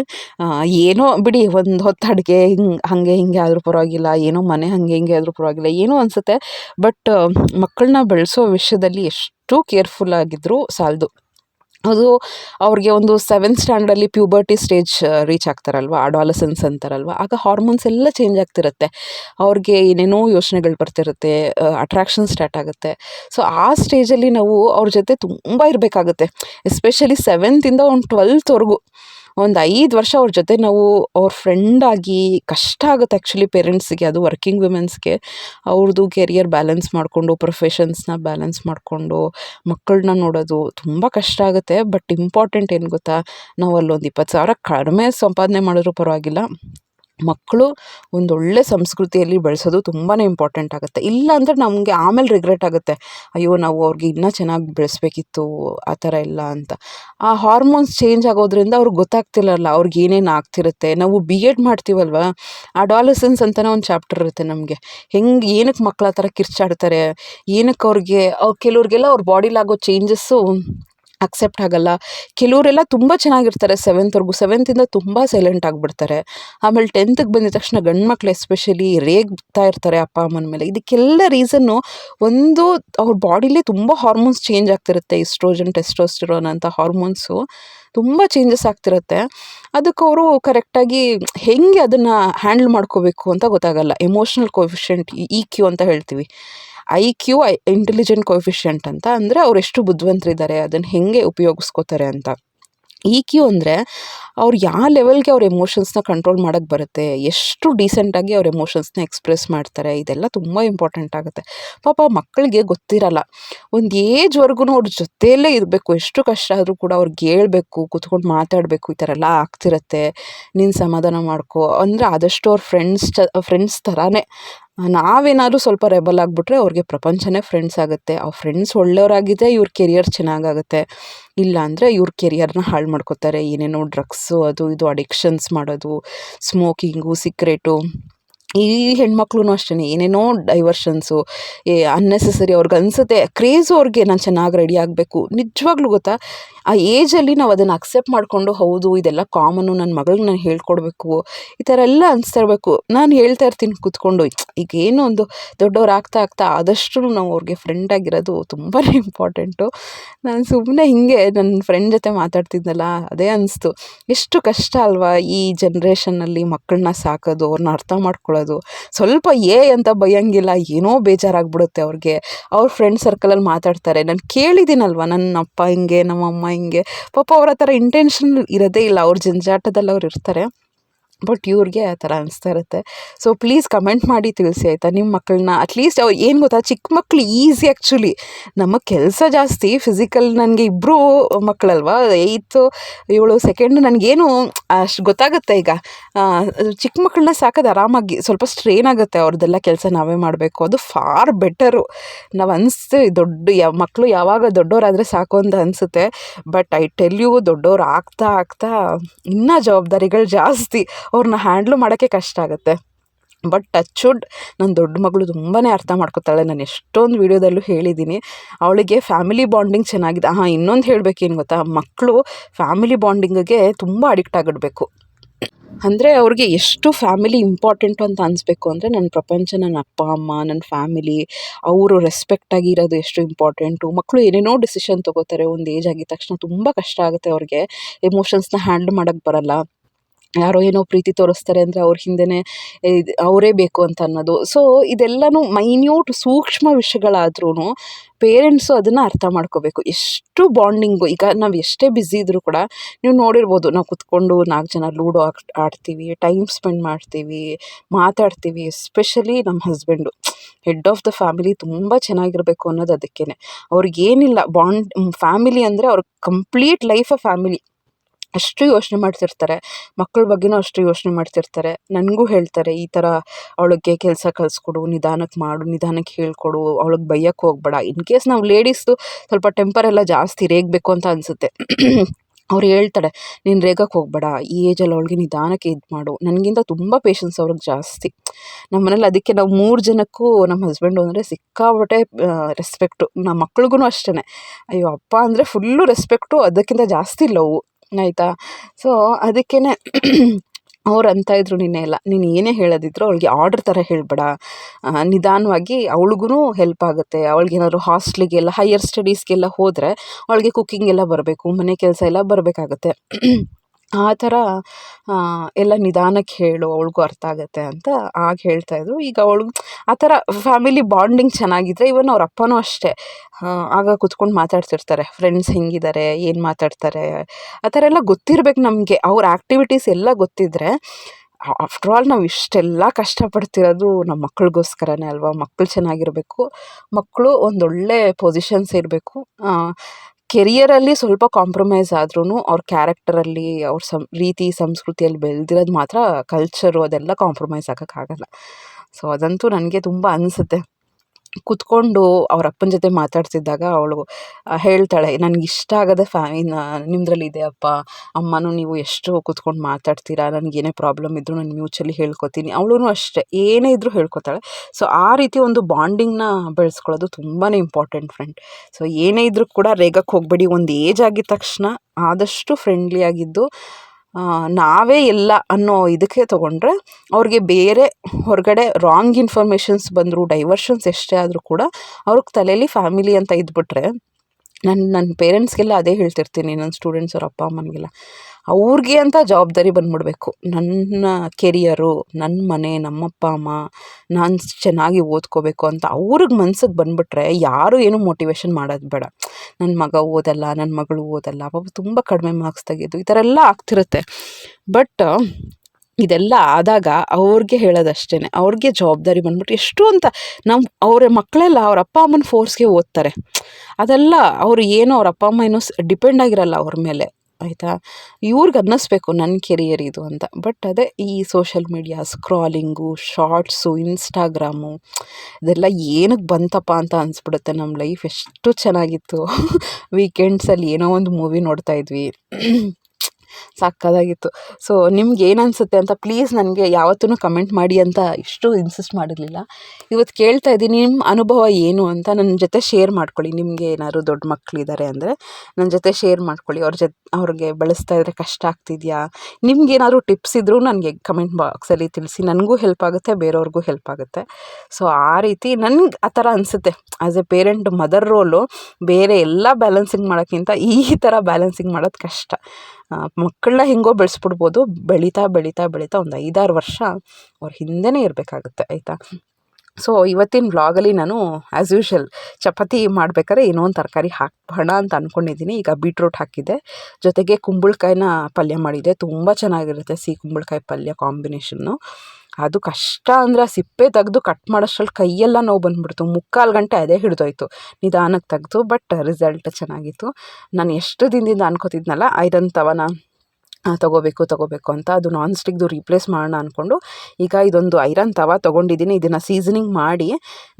ಏನೋ ಬಿಡಿ ಒಂದು ಹೊತ್ತು ಅಡುಗೆ ಹಿಂಗೆ, ಹಾಗೆ ಹಿಂಗೆ ಆದರೂ ಪರವಾಗಿಲ್ಲ, ಏನೋ ಮನೆ ಹಂಗೆ ಹಿಂಗೆ ಆದರೂ ಪರವಾಗಿಲ್ಲ, ಏನೋ ಅನಿಸುತ್ತೆ. ಬಟ್ ಮಕ್ಕಳನ್ನ ಬೆಳೆಸೋ ವಿಷಯದಲ್ಲಿ ಎಷ್ಟು ಕೇರ್ಫುಲ್ ಆಗಿದ್ದರೂ ಸಾಲದು. ಅದು ಅವ್ರಿಗೆ ಒಂದು ಸೆವೆಂತ್ ಸ್ಟ್ಯಾಂಡರ್ಡಲ್ಲಿ ಪ್ಯೂಬರ್ಟಿ ಸ್ಟೇಜ್ ರೀಚ್ ಆಗ್ತಾರಲ್ವ ಅಡಾಲಸೆನ್ಸ್ ಅಂತಾರಲ್ವ, ಆಗ ಹಾರ್ಮೋನ್ಸ್ ಎಲ್ಲ ಚೇಂಜ್ ಆಗ್ತಿರುತ್ತೆ. ಅವ್ರಿಗೆ ಏನೇನೋ ಯೋಚನೆಗಳು ಬರ್ತಿರುತ್ತೆ ಅಟ್ರಾಕ್ಷನ್ ಸ್ಟಾರ್ಟ್ ಆಗುತ್ತೆ. ಸೊ ಆ ಸ್ಟೇಜಲ್ಲಿ ನಾವು ಅವ್ರ ಜೊತೆ ತುಂಬ ಇರಬೇಕಾಗುತ್ತೆ. ಎಸ್ಪೆಷಲಿ ಸೆವೆಂತಿಂದ ಒಂದು ಟ್ವೆಲ್ತ್ವರೆಗೂ ಒಂದು ಐದು ವರ್ಷ ಅವ್ರ ಜೊತೆ ನಾವು ಅವ್ರ ಫ್ರೆಂಡಾಗಿ ಕಷ್ಟ ಆಗುತ್ತೆ ಆ್ಯಕ್ಚುಲಿ ಪೇರೆಂಟ್ಸಿಗೆ ಅದು ವರ್ಕಿಂಗ್ ವಿಮೆನ್ಸ್ಗೆ ಅವ್ರದ್ದು ಕೆರಿಯರ್ ಬ್ಯಾಲೆನ್ಸ್ ಮಾಡಿಕೊಂಡು ಪ್ರೊಫೆಷನ್ಸ್ನ ಬ್ಯಾಲೆನ್ಸ್ ಮಾಡಿಕೊಂಡು ಮಕ್ಕಳನ್ನ ನೋಡೋದು ತುಂಬ ಕಷ್ಟ ಆಗುತ್ತೆ. ಬಟ್ ಇಂಪಾರ್ಟೆಂಟ್ ಏನು ಗೊತ್ತಾ? ನಾವು ಅಲ್ಲೊಂದು ಇಪ್ಪತ್ತು ಸಾವಿರ ಕಡಿಮೆ ಸಂಪಾದನೆ ಮಾಡಿದ್ರೂ ಪರವಾಗಿಲ್ಲ. ಮಕ್ಕಳು ಒಂದೊಳ್ಳೆ ಸಂಸ್ಕೃತಿಯಲ್ಲಿ ಬೆಳೆಸೋದು ತುಂಬಾ ಇಂಪಾರ್ಟೆಂಟ್ ಆಗುತ್ತೆ. ಇಲ್ಲ ಅಂದರೆ ನಮಗೆ ಆಮೇಲೆ ರಿಗ್ರೆಟ್ ಆಗುತ್ತೆ. ಅಯ್ಯೋ, ನಾವು ಅವ್ರಿಗೆ ಇನ್ನೂ ಚೆನ್ನಾಗಿ ಬೆಳೆಸ್ಬೇಕಿತ್ತು, ಆ ಥರ ಎಲ್ಲ ಅಂತ. ಆ ಹಾರ್ಮೋನ್ಸ್ ಚೇಂಜ್ ಆಗೋದ್ರಿಂದ ಅವ್ರಿಗೆ ಗೊತ್ತಾಗ್ತಿರಲ್ಲ, ಅವ್ರಿಗೆ ಏನೇನು ಆಗ್ತಿರುತ್ತೆ. ನಾವು ಬಿ ಎಡ್ ಮಾಡ್ತೀವಲ್ವ? ಅಡಾಲಸೆನ್ಸ್ ಅಂತಲೇ ಒಂದು ಚಾಪ್ಟರ್ ಇರುತ್ತೆ ನಮಗೆ. ಹೆಂಗೆ ಏನಕ್ಕೆ ಮಕ್ಕಳ ಆ ಥರ ಕಿರ್ಚಾಡ್ತಾರೆ? ಏನಕ್ಕೆ ಅವ್ರಿಗೆ ಅವ್ರು ಕೆಲವ್ರಿಗೆಲ್ಲ ಅವ್ರ ಬಾಡಿಲಾಗೋ ಚೇಂಜಸ್ಸು ಅಕ್ಸೆಪ್ಟ್ ಆಗಲ್ಲ. ಕೆಲವರೆಲ್ಲ ತುಂಬ ಚೆನ್ನಾಗಿರ್ತಾರೆ ಸೆವೆಂತ್ವರೆಗೂ ಸೆವೆಂತಿಂದ ತುಂಬ ಸೈಲೆಂಟ್ ಆಗಿಬಿಡ್ತಾರೆ. ಆಮೇಲೆ ಟೆಂತ್ಗೆ ಬಂದಿದ ತಕ್ಷಣ ಗಂಡು ಮಕ್ಳು ಎಸ್ಪೆಷಲಿ ರೇಗ್ತಾ ಇರ್ತಾರೆ ಅಪ್ಪ, ಅಮ್ಮನ ಮೇಲೆ. ಇದಕ್ಕೆಲ್ಲ ರೀಸನ್ನು ಒಂದು ಅವ್ರ ಬಾಡಿಲಿ ತುಂಬ ಹಾರ್ಮೋನ್ಸ್ ಚೇಂಜ್ ಆಗ್ತಿರುತ್ತೆ. ಇಸ್ಟ್ರೋಜನ್ ಟೆಸ್ಟ್ರೋಸ್ಟಿರೋನ್ ಅಂತ ಹಾರ್ಮೋನ್ಸು ತುಂಬ ಚೇಂಜಸ್ ಆಗ್ತಿರುತ್ತೆ. ಅದಕ್ಕೆ ಅವರು ಕರೆಕ್ಟಾಗಿ ಹೆಂಗೆ ಅದನ್ನು ಹ್ಯಾಂಡಲ್ ಮಾಡ್ಕೋಬೇಕು ಅಂತ ಗೊತ್ತಾಗಲ್ಲ. ಎಮೋಷ್ನಲ್ ಕೋಫಿಷಿಯಂಟ್ ಇ ಕ್ಯೂ ಅಂತ ಹೇಳ್ತೀವಿ. I Q, I intelligent coefficient ಅಂತ ಅಂದರೆ ಅವ್ರು ಎಷ್ಟು ಬುದ್ಧಿವಂತರಿದ್ದಾರೆ, ಅದನ್ನು ಹೇಗೆ ಉಪಯೋಗಿಸ್ಕೋತಾರೆ ಅಂತ. ಇ ಕ್ಯೂ ಅಂದರೆ ಅವ್ರು ಯಾವ ಲೆವೆಲ್ಗೆ ಅವ್ರ ಎಮೋಷನ್ಸ್ನ ಕಂಟ್ರೋಲ್ ಮಾಡೋಕ್ಕೆ ಬರುತ್ತೆ, ಎಷ್ಟು ಡೀಸೆಂಟಾಗಿ ಅವ್ರ ಎಮೋಷನ್ಸ್ನ ಎಕ್ಸ್ಪ್ರೆಸ್ ಮಾಡ್ತಾರೆ, ಇದೆಲ್ಲ ತುಂಬ ಇಂಪಾರ್ಟೆಂಟ್ ಆಗುತ್ತೆ. ಪಾಪ ಮಕ್ಕಳಿಗೆ ಗೊತ್ತಿರಲ್ಲ, ಒಂದು ಏಜ್ವರೆಗೂ ಅವ್ರ ಜೊತೆಯಲ್ಲೇ ಇರಬೇಕು, ಎಷ್ಟು ಕಷ್ಟ ಆದರೂ ಕೂಡ ಅವ್ರಿಗೆ ಹೇಳ್ಬೇಕು, ಕೂತ್ಕೊಂಡು ಮಾತಾಡಬೇಕು, ಈ ಥರ ಎಲ್ಲ ಆಗ್ತಿರತ್ತೆ, ನೀನು ಸಮಾಧಾನ ಮಾಡ್ಕೋ, ಅಂದರೆ ಆದಷ್ಟು ಅವ್ರ ಫ್ರೆಂಡ್ಸ್ ಚ ಫ್ರೆಂಡ್ಸ್ ಥರಾನೇ ನಾವೇನಾದರೂ ಸ್ವಲ್ಪ ರೆಬಲ್ ಆಗಿಬಿಟ್ರೆ ಅವ್ರಿಗೆ ಪ್ರಪಂಚನೇ ಫ್ರೆಂಡ್ಸ್ ಆಗುತ್ತೆ, ಆ ಫ್ರೆಂಡ್ಸ್ ಒಳ್ಳೆಯವರಾಗಿದ್ದರೆ ಇವ್ರ ಕೆರಿಯರ್ ಚೆನ್ನಾಗಾಗುತ್ತೆ ಇಲ್ಲ ಅಂದರೆ ಇವ್ರ ಕೆರಿಯರ್ನ ಹಾಳು ಮಾಡ್ಕೋತಾರೆ, ಏನೇನೋ ಡ್ರಗ್ಸು ಅದು ಇದು ಅಡಿಕ್ಷನ್ಸ್ ಮಾಡೋದು ಸ್ಮೋಕಿಂಗು ಸಿಕ್ರೆಟು ಈ ಹೆಣ್ಮಕ್ಳು ಅಷ್ಟೇ ಏನೇನೋ ಡೈವರ್ಷನ್ಸು ಏ ಅನ್ನೆಸೆಸರಿ ಅವ್ರಿಗೆ ಅನಿಸುತ್ತೆ ಕ್ರೇಜು ಅವ್ರಿಗೆ ನಾನು ಚೆನ್ನಾಗಿ ರೆಡಿ ಆಗಬೇಕು. ನಿಜವಾಗ್ಲೂ ಗೊತ್ತಾ? ಆ ಏಜಲ್ಲಿ ನಾವು ಅದನ್ನು ಅಕ್ಸೆಪ್ಟ್ ಮಾಡಿಕೊಂಡು, ಹೌದು, ಇದೆಲ್ಲ ಕಾಮನ್ನು ನನ್ನ ಮಗಳಿಗೆ ನಾನು ಹೇಳ್ಕೊಡ್ಬೇಕು, ಈ ಥರ ಎಲ್ಲ ಅನಿಸ್ತಾ ಇರಬೇಕು. ನಾನು ಹೇಳ್ತಾ ಇರ್ತೀನಿ ಕೂತ್ಕೊಂಡು. ಈಗ ಏನೋ ಒಂದು ದೊಡ್ಡವ್ರು ಆಗ್ತಾ ಆಗ್ತಾ ಆದಷ್ಟು ನಾವು ಅವ್ರಿಗೆ ಫ್ರೆಂಡ್ ಆಗಿರೋದು ತುಂಬಾ ಇಂಪಾರ್ಟೆಂಟು ನಾನು ಸುಮ್ಮನೆ ಹಿಂಗೆ ನನ್ನ ಫ್ರೆಂಡ್ ಜೊತೆ ಮಾತಾಡ್ತಿದ್ನಲ್ಲ, ಅದೇ ಅನಿಸ್ತು. ಎಷ್ಟು ಕಷ್ಟ ಅಲ್ವಾ ಈ ಜನ್ರೇಷನ್ನಲ್ಲಿ ಮಕ್ಕಳನ್ನ ಸಾಕೋದು ಅವ್ರನ್ನ ಅರ್ಥ ಮಾಡ್ಕೊಳ್ಳೋದು. ಸ್ವಲ್ಪ ಏ ಅಂತ ಬೈಯಂಗಿಲ್ಲ ಏನೋ ಬೇಜಾರಾಗ್ಬಿಡುತ್ತೆ ಅವ್ರಿಗೆ. ಅವ್ರ ಫ್ರೆಂಡ್ ಸರ್ಕಲಲ್ಲಿ ಮಾತಾಡ್ತಾರೆ. ನಾನು ಕೇಳಿದ್ದೀನಲ್ವ ನನ್ನ ಅಪ್ಪ ಹಿಂಗೆ, ನಮ್ಮಮ್ಮ ಹಿಂಗೆ. ಪಾಪ ಅವ್ರ ಥರ ಇಂಟೆನ್ಷನ್ ಇರೋದೇ ಇಲ್ಲ. ಅವ್ರ ಜಂಜಾಟದಲ್ಲಿ ಅವ್ರು ಇರ್ತಾರೆ. ಬಟ್ ಇವ್ರಿಗೆ ಆ ಥರ ಅನಿಸ್ತಾ ಇರುತ್ತೆ. ಸೊ ಪ್ಲೀಸ್ ಕಮೆಂಟ್ ಮಾಡಿ ತಿಳಿಸಿ ಆಯಿತಾ ನಿಮ್ಮ ಮಕ್ಕಳನ್ನ. ಅಟ್ಲೀಸ್ಟ್ ಅವ್ರು ಏನು ಗೊತ್ತಾ ಚಿಕ್ಕ ಮಕ್ಕಳು ಈಸಿ ಆ್ಯಕ್ಚುಲಿ ನಮಗೆ ಕೆಲಸ ಜಾಸ್ತಿ ಫಿಸಿಕಲ್ ನನಗೆ ಇಬ್ಬರು ಮಕ್ಕಳಲ್ವಾ ಏಯ್ತು ಏಳು ಸೆಕೆಂಡ್ ನನಗೇನು ಅಷ್ಟು ಗೊತ್ತಾಗುತ್ತೆ ಈಗ. ಚಿಕ್ಕ ಮಕ್ಕಳನ್ನ ಸಾಕೋದು ಆರಾಮಾಗಿ ಸ್ವಲ್ಪ ಸ್ಟ್ರೇನ್ ಆಗುತ್ತೆ ಅವ್ರದ್ದೆಲ್ಲ ಕೆಲಸ ನಾವೇ ಮಾಡಬೇಕು. ಅದು ಫಾರ್ ಬೆಟರು ನಾವು ಅನಿಸ್ತೀವಿ, ದೊಡ್ಡ ಯಾವ ಮಕ್ಕಳು ಯಾವಾಗ ದೊಡ್ಡವರಾದರೆ ಸಾಕು ಅಂತ ಅನಿಸುತ್ತೆ. ಬಟ್ ಐ ಟೆಲ್ ಯು ದೊಡ್ಡವ್ರು ಆಗ್ತಾ ಆಗ್ತಾ ಇನ್ನೂ ಜವಾಬ್ದಾರಿಗಳು ಜಾಸ್ತಿ. ಅವ್ರನ್ನ ಹ್ಯಾಂಡ್ಲು ಮಾಡೋಕ್ಕೆ ಕಷ್ಟ ಆಗುತ್ತೆ. ಬಟ್ ಟಚ್ ವುಡ್ ನನ್ನ ದೊಡ್ಡ ಮಗಳು ತುಂಬಾ ಅರ್ಥ ಮಾಡ್ಕೊತಾಳೆ ನಾನು ಎಷ್ಟೊಂದು ವೀಡಿಯೋದಲ್ಲೂ ಹೇಳಿದ್ದೀನಿ ಅವಳಿಗೆ ಫ್ಯಾಮಿಲಿ ಬಾಂಡಿಂಗ್ ಚೆನ್ನಾಗಿದೆ. ಹಾಂ ಇನ್ನೊಂದು ಹೇಳಬೇಕೇನು ಗೊತ್ತಾ? ಮಕ್ಕಳು ಫ್ಯಾಮಿಲಿ ಬಾಂಡಿಂಗಿಗೆ ತುಂಬ ಅಡಿಕ್ಟ್ ಆಗಿಡಬೇಕು ಅಂದರೆ ಅವ್ರಿಗೆ ಎಷ್ಟು ಫ್ಯಾಮಿಲಿ ಇಂಪಾರ್ಟೆಂಟು ಅಂತ ಅನಿಸ್ಬೇಕು ಅಂದರೆ ನನ್ನ ಪ್ರಪಂಚ ನನ್ನ ಅಪ್ಪ, ಅಮ್ಮ ನನ್ನ ಫ್ಯಾಮಿಲಿ ಅವರು ರೆಸ್ಪೆಕ್ಟಾಗಿ ಇರೋದು ಎಷ್ಟು ಇಂಪಾರ್ಟೆಂಟು ಮಕ್ಕಳು ಏನೇನೋ ಡಿಸಿಷನ್ ತೊಗೋತಾರೆ. ಒಂದು ಏಜ್ ಆಗಿದ ತಕ್ಷಣ ತುಂಬ ಕಷ್ಟ ಆಗುತ್ತೆ ಅವ್ರಿಗೆ. ಎಮೋಷನ್ಸ್ನ ಹ್ಯಾಂಡಲ್ ಮಾಡೋಕ್ಕೆ ಬರಲ್ಲ. ಯಾರೋ ಏನೋ ಪ್ರೀತಿ ತೋರಿಸ್ತಾರೆ ಅಂದರೆ ಅವ್ರ ಹಿಂದೆ ಅವರೇ ಬೇಕು ಅಂತ ಅನ್ನೋದು. ಸೊ ಇದೆಲ್ಲನೂ ಮೈನ್ಯೂಟ್ ಸೂಕ್ಷ್ಮ ವಿಷಯಗಳಾದ್ರೂ ಪೇರೆಂಟ್ಸು ಅದನ್ನು ಅರ್ಥ ಮಾಡ್ಕೋಬೇಕು. ಎಷ್ಟು ಬಾಂಡಿಂಗು ಈಗ ನಾವು ಎಷ್ಟೇ ಬ್ಯುಸಿ ಇದ್ದರೂ ಕೂಡ ನೀವು ನೋಡಿರ್ಬೋದು, ನಾವು ಕುತ್ಕೊಂಡು ನಾಲ್ಕು ಜನ ಲೂಡೋ ಆಡ್ತೀವಿ ಟೈಮ್ ಸ್ಪೆಂಡ್ ಮಾಡ್ತೀವಿ, ಮಾತಾಡ್ತೀವಿ ಎಸ್ಪೆಷಲಿ ನಮ್ಮ husband head of the family ತುಂಬ ಚೆನ್ನಾಗಿರಬೇಕು ಅನ್ನೋದು ಅದಕ್ಕೇ ಅವ್ರಿಗೇನಿಲ್ಲ ಬಾಂಡ್ ಫ್ಯಾಮಿಲಿ ಅಂದರೆ ಅವ್ರ ಕಂಪ್ಲೀಟ್ ಲೈಫ್ ಫ್ಯಾಮಿಲಿ ಅಷ್ಟು ಯೋಚನೆ ಮಾಡ್ತಿರ್ತಾರೆ. ಮಕ್ಕಳ ಬಗ್ಗೆನೂ ಅಷ್ಟು ಯೋಚನೆ ಮಾಡ್ತಿರ್ತಾರೆ. ನನಗೂ ಹೇಳ್ತಾರೆ, ಈ ಥರ ಅವಳಿಗೆ ಕೆಲಸ ಕಲಿಸ್ಕೊಡು ನಿಧಾನಕ್ಕೆ ಮಾಡು ನಿಧಾನಕ್ಕೆ ಹೇಳ್ಕೊಡು, ಅವಳಿಗೆ ಬೈಯಕ್ಕೆ ಹೋಗಬೇಡ. ಇನ್ ಕೇಸ್ ನಾವು ಲೇಡೀಸ್ದು ಸ್ವಲ್ಪ ಟೆಂಪರ್ ಎಲ್ಲ ಜಾಸ್ತಿ ರೇಗಬೇಕು ಅಂತ ಅನಿಸುತ್ತೆ. ಅವ್ರು ಹೇಳ್ತಾರೆ, ನೀನು ರೇಗಕ್ಕೆ ಹೋಗಬೇಡ. ಈ ಏಜಲ್ಲಿ ಅವಳಿಗೆ ನಿಧಾನಕ್ಕೆ ಇದು ಮಾಡು. ನನಗಿಂತ ತುಂಬ ಪೇಷನ್ಸ್ ಅವ್ರಿಗೆ ಜಾಸ್ತಿ. ನಮ್ಮ ಮನೇಲಿ ಅದಕ್ಕೆ ನಾವು ಮೂರು ಜನಕ್ಕೂ ನಮ್ಮ ಹಸ್ಬೆಂಡು ಅಂದರೆ ಸಿಕ್ಕಾಬಟ್ಟೆ ರೆಸ್ಪೆಕ್ಟು ನಮ್ಮ ಮಕ್ಳಿಗೂ ಅಷ್ಟೇ ಅಯ್ಯೋ, ಅಪ್ಪ ಅಂದರೆ ಫುಲ್ಲು ರೆಸ್ಪೆಕ್ಟು ಅದಕ್ಕಿಂತ ಜಾಸ್ತಿ ಲವ್ವು ಆಯಿತಾ? ಸೊ ಅದಕ್ಕೇ ಅವ್ರು ಅಂತ ಇದ್ರು ನಿನ್ನೆ ಎಲ್ಲ. ನೀನು ಏನೇ ಹೇಳೋದಿದ್ರು ಅವಳಿಗೆ ಆರ್ಡ್ರ್ ಥರ ಹೇಳಬೇಡ. ನಿಧಾನವಾಗಿ ಅವಳಿಗೂ ಹೆಲ್ಪ್ ಆಗುತ್ತೆ. ಅವಳಿಗೇನಾದ್ರು ಹಾಸ್ಟ್ಲಿಗೆಲ್ಲ ಹೈಯರ್ ಸ್ಟಡೀಸ್ಗೆಲ್ಲ ಹೋದರೆ ಅವಳಿಗೆ ಕುಕ್ಕಿಂಗ್ ಎಲ್ಲ ಬರಬೇಕು, ಮನೆ ಕೆಲಸ ಎಲ್ಲ ಬರಬೇಕಾಗತ್ತೆ. ಆ ಥರ ಎಲ್ಲ ನಿಧಾನಕ್ಕೆ ಹೇಳು, ಅವಳಿಗೂ ಅರ್ಥ ಆಗುತ್ತೆ ಅಂತ ಆಗ ಹೇಳ್ತಾಯಿದ್ರು ಈಗ ಅವಳು ಆ ಥರ ಫ್ಯಾಮಿಲಿ ಬಾಂಡಿಂಗ್ ಚೆನ್ನಾಗಿದ್ರೆ ಇವನ್ ಅವ್ರ ಅಪ್ಪನೂ ಅಷ್ಟೇ ಆಗ ಕುತ್ಕೊಂಡು ಮಾತಾಡ್ತಿರ್ತಾರೆ. ಫ್ರೆಂಡ್ಸ್ ಹೆಂಗಿದ್ದಾರೆ ಏನು ಮಾತಾಡ್ತಾರೆ, ಆ ಥರ ಎಲ್ಲ ಗೊತ್ತಿರ್ಬೇಕು ನಮಗೆ. ಅವ್ರ ಆ್ಯಕ್ಟಿವಿಟೀಸ್ ಎಲ್ಲ ಗೊತ್ತಿದ್ದರೆ ಆಫ್ಟರ್ ಆಲ್ ನಾವು ಇಷ್ಟೆಲ್ಲ ಕಷ್ಟಪಡ್ತಿರೋದು ನಮ್ಮ ಮಕ್ಳಿಗೋಸ್ಕರನೇ ಅಲ್ವಾ? ಮಕ್ಕಳು ಚೆನ್ನಾಗಿರಬೇಕು ಮಕ್ಕಳು ಒಂದೊಳ್ಳೆ ಪೊಸಿಷನ್ಸ್ ಇರಬೇಕು ಕೆರಿಯರಲ್ಲಿ ಸ್ವಲ್ಪ ಕಾಂಪ್ರಮೈಸ್ ಆದ್ರೂ ಅವ್ರ ಕ್ಯಾರೆಕ್ಟರಲ್ಲಿ ಅವ್ರ ಸಂ, ರೀತಿ, ಸಂಸ್ಕೃತಿಯಲ್ಲಿ ಬೆಳೆದಿರೋದು ಮಾತ್ರ ಕಲ್ಚರು ಅದೆಲ್ಲ ಕಾಂಪ್ರಮೈಸ್ ಆಗೋಕ್ಕಾಗಲ್ಲ. ಸೊ ಅದಂತೂ ನನಗೆ ತುಂಬ ಅನಿಸುತ್ತೆ. ಕುತ್ಕೊಂಡು ಅವ್ರ ಅಪ್ಪನ ಜೊತೆ ಮಾತಾಡ್ತಿದ್ದಾಗ ಅವಳು ಹೇಳ್ತಾಳೆ ನನಗೆ ಇಷ್ಟ ಆಗದ ಫ್ಯಾಮಿ ನಿಮ್ಮದ್ರಲ್ಲಿ ಇದೆ ಅಪ್ಪ. ಅಮ್ಮನೂ ನೀವು ಎಷ್ಟು ಕುತ್ಕೊಂಡು ಮಾತಾಡ್ತೀರಾ, ನನಗೇನೇ ಪ್ರಾಬ್ಲಮ್ ಇದ್ದರೂ ನಾನು ಮ್ಯೂಚುವಲಿ ಹೇಳ್ಕೊತೀನಿ. ಅವಳೂ ಅಷ್ಟೇ, ಏನೇ ಇದ್ದರೂ ಹೇಳ್ಕೊತಾಳೆ. ಸೊ, ಆ ರೀತಿ ಒಂದು ಬಾಂಡಿಂಗ್ನ ಬೆಳೆಸ್ಕೊಳ್ಳೋದು ತುಂಬಾ ಇಂಪಾರ್ಟೆಂಟ್ ಫ್ರೆಂಡ್. ಸೊ, ಏನೇ ಇದ್ದರೂ ಕೂಡ ರೇಗಕ್ಕೆ ಹೋಗಬೇಡಿ. ಒಂದು ಏಜ್ ಆಗಿದ ತಕ್ಷಣ ಆದಷ್ಟು ಫ್ರೆಂಡ್ಲಿಯಾಗಿದ್ದು ನಾವೇ ಎಲ್ಲ ಅನ್ನೋ ಇದಕ್ಕೆ ತೊಗೊಂಡ್ರೆ ಅವ್ರಿಗೆ ಬೇರೆ ಹೊರಗಡೆ ರಾಂಗ್ ಇನ್ಫಾರ್ಮೇಷನ್ಸ್ ಬಂದರೂ ಡೈವರ್ಷನ್ಸ್ ಎಷ್ಟೇ ಆದರೂ ಕೂಡ ಅವ್ರಿಗೆ ತಲೆಯಲ್ಲಿ ಫ್ಯಾಮಿಲಿ ಅಂತ ಇದ್ಬಿಟ್ರೆ ನನ್ನ ನನ್ನ ಪೇರೆಂಟ್ಸ್ಗೆಲ್ಲ ಅದೇ ಹೇಳ್ತಿರ್ತೀನಿ ನನ್ನ ಸ್ಟೂಡೆಂಟ್ಸ್ ಅವ್ರ ಅಪ್ಪ, ಅಮ್ಮನಿಗೆಲ್ಲ. ಅವ್ರಿಗೆ ಅಂತ ಜವಾಬ್ದಾರಿ ಬಂದ್ಬಿಡ್ಬೇಕು. ನನ್ನ ಕೆರಿಯರು ನನ್ನ ಮನೆ, ನಮ್ಮಪ್ಪ, ಅಮ್ಮ, ನಾನು ಚೆನ್ನಾಗಿ ಓದ್ಕೋಬೇಕು ಅಂತ ಅವ್ರಿಗೆ ಮನ್ಸಿಗೆ ಬಂದುಬಿಟ್ರೆ ಯಾರು ಏನು ಮೋಟಿವೇಶನ್ ಮಾಡೋದು ಬೇಡ. ನನ್ನ ಮಗ ಓದಲ್ಲ ನನ್ನ ಮಗಳು ಓದಲ್ಲ, ಪಾಪ ತುಂಬ ಕಡಿಮೆ ಮಾರ್ಕ್ಸ್ ತೆಗೆದು ಈ ಥರ ಎಲ್ಲ ಆಗ್ತಿರುತ್ತೆ. ಬಟ್ ಇದೆಲ್ಲ ಆದಾಗ ಅವ್ರಿಗೆ ಹೇಳೋದಷ್ಟೇ ಅವ್ರಿಗೆ ಜವಾಬ್ದಾರಿ ಬಂದ್ಬಿಟ್ಟು ಎಷ್ಟು ಅಂತ ನಮ್ಮ ಅವರ ಮಕ್ಕಳೆಲ್ಲ ಅವ್ರ ಅಪ್ಪ ಅಮ್ಮನ ಫೋರ್ಸ್ಗೆ ಓದ್ತಾರೆ. ಅದೆಲ್ಲ ಅವರು ಏನು ಅವ್ರ ಅಪ್ಪ ಅಮ್ಮ ಏನೋ ಡಿಪೆಂಡ್ ಆಗಿರಲ್ಲ ಅವ್ರ ಮೇಲೆ. ಆಯಿತಾ? ಇವ್ರಿಗೆ ಅನ್ನಿಸ್ಬೇಕು ನನ್ನ ಕೆರಿಯರ್ ಇದು ಅಂತ. ಬಟ್ ಅದೇ ಈ social media scrolling, shorts, Instagram, ಇದೆಲ್ಲ ಏನಕ್ಕೆ ಬಂತಪ್ಪ ಅಂತ ಅನಿಸ್ಬಿಡುತ್ತೆ ನಮ್ಮ ಲೈಫ್. ಎಷ್ಟು ಚೆನ್ನಾಗಿತ್ತು. ವೀಕೆಂಡ್ಸಲ್ಲಿ ಏನೋ ಒಂದು ಮೂವಿ ನೋಡ್ತಾ ಇದ್ವಿ. ಸಕ್ಕತ್ತಾಗಿತ್ತು ಸೊ ನಿಮ್ಗೆ ಏನು ಅನಿಸುತ್ತೆ ಅಂತ ಪ್ಲೀಸ್ ನನಗೆ ಯಾವತ್ತೂ ಕಮೆಂಟ್ ಮಾಡಿ ಅಂತ ಇಷ್ಟು ಇನ್ಸಿಸ್ಟ್ ಮಾಡಿರಲಿಲ್ಲ. ಇವತ್ತು ಕೇಳ್ತಾ ಇದ್ದೀನಿ ನಿಮ್ಮ ಅನುಭವ ಏನು ಅಂತ ನನ್ನ ಜೊತೆ ಶೇರ್ ಮಾಡ್ಕೊಳ್ಳಿ. ನಿಮಗೆ ಏನಾದ್ರು ದೊಡ್ಡ ಮಕ್ಕಳಿದ್ದಾರೆ ಅಂದರೆ ನನ್ನ ಜೊತೆ ಶೇರ್ ಮಾಡ್ಕೊಳ್ಳಿ. ಅವ್ರ ಜೊತೆ, ಅವ್ರಿಗೆ ಬಳಸ್ತಾ ಇದ್ದರೆ ಕಷ್ಟ ಆಗ್ತಿದೆಯಾ? ನಿಮ್ಗೇನಾದ್ರು ಟಿಪ್ಸ್ ಇದ್ದರೂ ನನಗೆ ಕಮೆಂಟ್ ಬಾಕ್ಸಲ್ಲಿ ತಿಳಿಸಿ. ನನಗೂ ಹೆಲ್ಪ್ ಆಗುತ್ತೆ, ಬೇರೆಯವ್ರಿಗೂ ಹೆಲ್ಪ್ ಆಗುತ್ತೆ. ಸೊ ಆ ರೀತಿ ನನಗೆ ಆ ಥರ ಅನಿಸುತ್ತೆ. As a parent mother role ಬೇರೆ ಎಲ್ಲ ಬ್ಯಾಲೆನ್ಸಿಂಗ್ ಮಾಡೋಕ್ಕಿಂತ ಈ ಥರ ಬ್ಯಾಲೆನ್ಸಿಂಗ್ ಮಾಡೋದು ಕಷ್ಟ. ಮಕ್ಕಳನ್ನ ಹೆಂಗೋ ಬೆಳೆಸ್ಬಿಡ್ಬೋದು, ಬೆಳೀತಾ ಬೆಳೀತಾ ಬೆಳೀತಾ ಒಂದು ಐದಾರು ವರ್ಷ ಅವ್ರ ಹಿಂದೆಯೇ ಇರಬೇಕಾಗುತ್ತೆ, ಆಯಿತಾ? ಸೊ ಇವತ್ತಿನ ವ್ಲಾಗಲ್ಲಿ ನಾನು ಆ್ಯಸ್ ಯೂಶ್ವಲ್ ಚಪಾತಿ ಮಾಡ್ಬೇಕಾದ್ರೆ ಏನೋ ಒಂದು ತರಕಾರಿ ಹಾಕೋಣ ಅಂತ ಅಂದ್ಕೊಂಡಿದ್ದೀನಿ ಈಗ ಬೀಟ್ರೂಟ್ ಹಾಕಿದ್ದೆ. ಜೊತೆಗೆ ಕುಂಬಳಕಾಯಿನ ಪಲ್ಯ ಮಾಡಿದ್ದೆ, ತುಂಬ ಚೆನ್ನಾಗಿರುತ್ತೆ ಸಿಹಿ ಕುಂಬಳಕಾಯಿ ಪಲ್ಯ ಕಾಂಬಿನೇಷನ್ನು. ಅದು ಕಷ್ಟ ಅಂದರೆ ಆ ಸಿಪ್ಪೆ ತೆಗೆದು ಕಟ್ ಮಾಡೋಷ್ಟ್ರಲ್ಲಿ ಕೈಯೆಲ್ಲ ನೋವು ಬಂದುಬಿಡ್ತು. ಮುಕ್ಕಾಲು ಗಂಟೆ ಅದೇ ಹಿಡಿದೋಯ್ತು. ನಿಧಾನಕ್ಕೆ ತೆಗೆದು ಬಟ್ ರಿಸಲ್ಟ್ ಚೆನ್ನಾಗಿತ್ತು. ನಾನು ಎಷ್ಟು ದಿನದಿಂದ ಅನ್ಕೋತಿದ್ನಲ್ಲ ಐರನ್ ತವನ ತೊಗೋಬೇಕು ತೊಗೋಬೇಕು ಅಂತ ಅದು ನಾನ್ ಸ್ಟಿಕ್ದು ರೀಪ್ಲೇಸ್ ಮಾಡೋಣ ಅಂದ್ಕೊಂಡು ಈಗ ಇದೊಂದು ಐರನ್ ತವ ತೊಗೊಂಡಿದ್ದೀನಿ. ಇದನ್ನು ಸೀಸನಿಂಗ್ ಮಾಡಿ,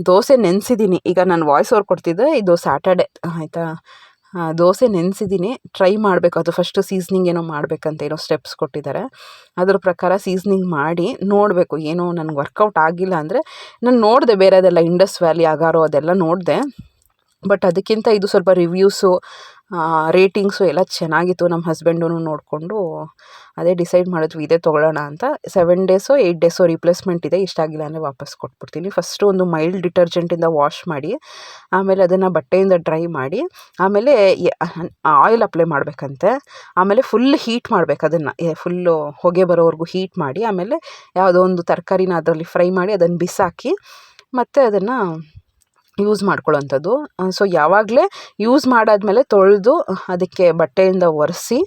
ದೋಸೆ ನೆನೆಸಿದ್ದೀನಿ. ಈಗ ನಾನು ವಾಯ್ಸ್ ಓವರ್ ಕೊಡ್ತಿದ್ದೆ. ಇದು ಸ್ಯಾಟರ್ಡೆ ಆಯಿತಾ? ದೋಸೆ ನೆನೆಸಿದ್ದೀನಿ ಟ್ರೈ ಮಾಡಬೇಕು. ಅದು ಫಸ್ಟು ಸೀಸ್ನಿಂಗ್ ಏನೋ ಮಾಡಬೇಕಂತ ಏನೋ ಸ್ಟೆಪ್ಸ್ ಕೊಟ್ಟಿದ್ದಾರೆ. ಅದ್ರ ಪ್ರಕಾರ ಸೀಸ್ನಿಂಗ್ ಮಾಡಿ ನೋಡಬೇಕು. ಏನೋ ನನಗೆ ವರ್ಕೌಟ್ ಆಗಿಲ್ಲ ಅಂದರೆ ನಾನು ನೋಡಿದೆ ಬೇರೆದೆಲ್ಲ ಇಂಡಸ್ ವ್ಯಾಲಿ ಆಗಾರೋ ಅದೆಲ್ಲ ನೋಡಿದೆ. ಬಟ್ ಅದಕ್ಕಿಂತ ಇದು ಸ್ವಲ್ಪ ರಿವ್ಯೂಸು ರೇಟಿಂಗ್ಸು ಎಲ್ಲ ಚೆನ್ನಾಗಿತ್ತು ನಮ್ಮ ಹಸ್ಬೆಂಡೂ ನೋಡಿಕೊಂಡು. ಅದೇ ಡಿಸೈಡ್ ಮಾಡಿದ್ವಿ ಇದೇ ತೊಗೊಳ್ಳೋಣ ಅಂತ. ಸೆವೆನ್ ಡೇಸೋ ಏಯ್ಟ್ ಡೇಸೋ ರಿಪ್ಲೇಸ್ಮೆಂಟ್ ಇದೆ. ಇಷ್ಟ ಆಗಿಲ್ಲ ಅಂದರೆ ವಾಪಸ್ ಕೊಟ್ಬಿಡ್ತೀನಿ. ಫಸ್ಟು ಒಂದು ಮೈಲ್ಡ್ ಡಿಟರ್ಜೆಂಟಿಂದ ವಾಶ್ ಮಾಡಿ, ಆಮೇಲೆ ಅದನ್ನು ಬಟ್ಟೆಯಿಂದ ಡ್ರೈ ಮಾಡಿ, ಆಮೇಲೆ ಆಯಿಲ್ ಅಪ್ಲೈ ಮಾಡಬೇಕಂತೆ. ಆಮೇಲೆ ಫುಲ್ ಹೀಟ್ ಮಾಡಬೇಕು ಅದನ್ನು. ಫುಲ್ಲು ಹೊಗೆ ಬರೋವರೆಗೂ ಹೀಟ್ ಮಾಡಿ, ಆಮೇಲೆ ಯಾವುದೋ ಒಂದು ತರಕಾರಿನ ಅದರಲ್ಲಿ ಫ್ರೈ ಮಾಡಿ ಅದನ್ನು ಬಿಸಾಕಿ, ಮತ್ತು ಅದನ್ನು ಯೂಸ್ ಮಾಡ್ಕೊಳ್ಳೋವಂಥದ್ದು. ಸೊ ಯಾವಾಗಲೇ ಯೂಸ್ ಮಾಡಾದಮೇಲೆ ತೊಳೆದು ಅದಕ್ಕೆ ಬಟ್ಟೆಯಿಂದ ಒರೆಸಿ,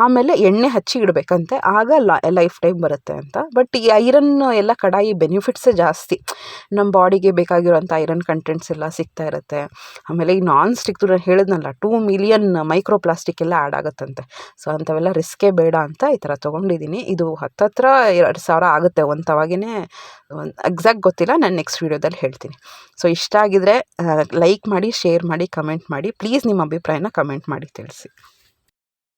ಆಮೇಲೆ ಎಣ್ಣೆ ಹಚ್ಚಿ ಇಡಬೇಕಂತೆ. ಆಗ ಲೈಫ್ ಟೈಮ್ ಬರುತ್ತೆ ಅಂತ. ಬಟ್ ಈ ಐರನ್ ಎಲ್ಲ ಕಡಾಯಿ ಬೆನಿಫಿಟ್ಸೇ ಜಾಸ್ತಿ. ನಮ್ಮ ಬಾಡಿಗೆ ಬೇಕಾಗಿರೋಂಥ ಐರನ್ ಕಂಟೆಂಟ್ಸ್ ಎಲ್ಲ ಸಿಗ್ತಾ ಇರುತ್ತೆ. ಆಮೇಲೆ ಈ ನಾನ್ ಸ್ಟಿಕ್ ನಾನು ಹೇಳಿದ್ನಲ್ಲ ಟೂ ಮಿಲಿಯನ್ ಮೈಕ್ರೋ ಪ್ಲಾಸ್ಟಿಕ್ ಎಲ್ಲ ಆ್ಯಡ್ ಆಗುತ್ತಂತೆ. ಸೊ ಅಂಥವೆಲ್ಲ ರಿಸ್ಕೇ ಬೇಡ ಅಂತ ಈ ಥರ ತೊಗೊಂಡಿದ್ದೀನಿ. ಇದು ಹತ್ತತ್ರ ಎರಡು ಸಾವಿರ ಆಗುತ್ತೆ ಒಂದು ತವಾಗೇ ಎಕ್ಸಾಕ್ಟ್ ಗೊತ್ತಿಲ್ಲ, ನಾನು ನೆಕ್ಸ್ಟ್ ವೀಡಿಯೋದಲ್ಲಿ ಹೇಳ್ತೀನಿ. ಸೊ ಇಷ್ಟ ಆಗಿದ್ರೆ ಲೈಕ್ ಮಾಡಿ ಶೇರ್ ಮಾಡಿ ಕಮೆಂಟ್ ಮಾಡಿ ಪ್ಲೀಸ್ ನಿಮ್ಮ ಅಭಿಪ್ರಾಯನ ಕಮೆಂಟ್ ಮಾಡಿ ತಿಳಿಸಿ.